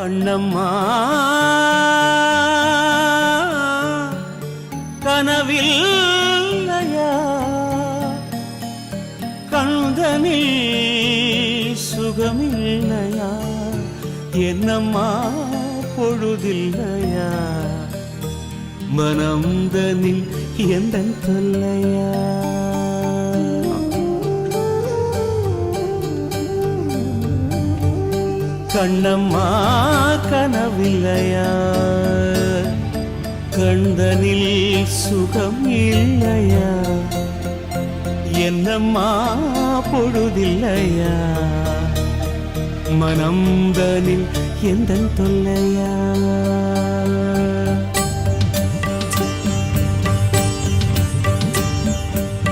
கண்ணம்மா. கனவில் கண்தனில் சுகமில்லையா என்னம்மா பொழுதில்லையா மனம்தனில் எந்த தொல்லையா. கண்ணம்மா கனவில்லையா? கண்தனில் சுகம் இல்லையா? என்னம்மா பொழுதில்லையா? மனம்தனில் எந்த தொல்லையா?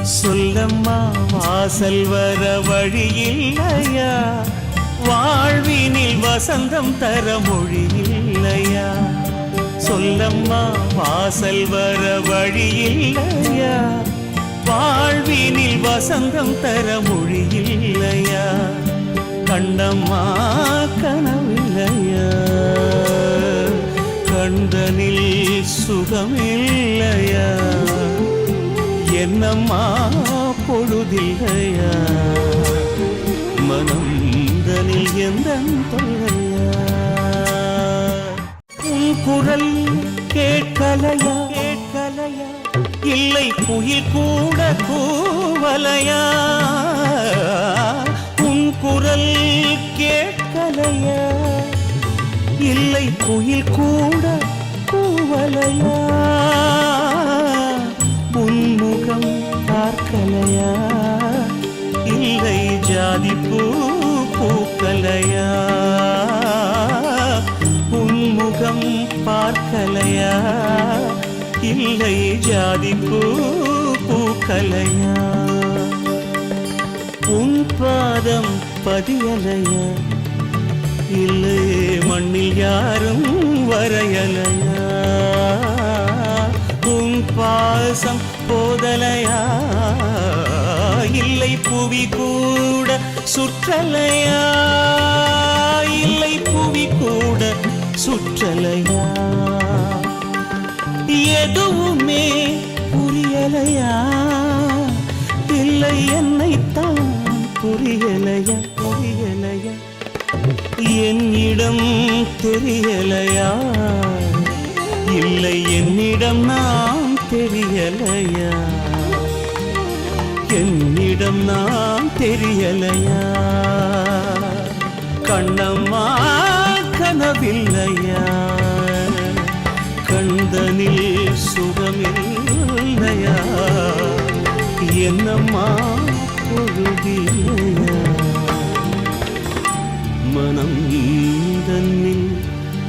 சொல்லம்மா வாசல் வர வழி இல்லையா? வாழ்வினில் வசந்தம் தர மொழி இல்லையா சொல்லம்மா வாசல் வர வழி இல்லையா வாழ்வினில் வசந்தம் தர மொழி இல்லையா கண்டம்மா கனவில்லையா? கண்டனில் சுகமில்லையா? என்னம்மா பொழுதில்லையா? மனம் எந்த உன் குரல் கேட்கலையா? கேட்கலையா? இல்லை குயில் கூட கூவலையா? உன் குரல் கேட்கலையா? இல்லை குயில் கூட கூவலையா? உன்முகம் பார்க்கலையா? இல்லை ஜாதி பூ பார்க்கலையா? உன்முகம் பார்க்கலையா? இல்லை ஜாதி பூ பூக்கலையா? உன் பாதம் பதியலையா? இல்லை மண்ணில் யாரும் வரையலையா? உன் பாசம் போதலையா? இல்லை புவி கூட சுற்றலையா? இல்லை புவி கூட சுற்றலையா? எதுவுமே புரியலையா? இல்லை என்னைத்தான் புரியலையா? புரியலையா? என்னிடம் தெரியலையா? இல்லை என்னிடம் நான் தெரியலையா? என்னிடம் நாம் தெரியலையா? கண்ணம்மா கனவில்லையா? கண்தனில் சுகமில்லையா? என்னம்மா பொழுதில்லையா? மனம் தன்னில்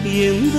எந்த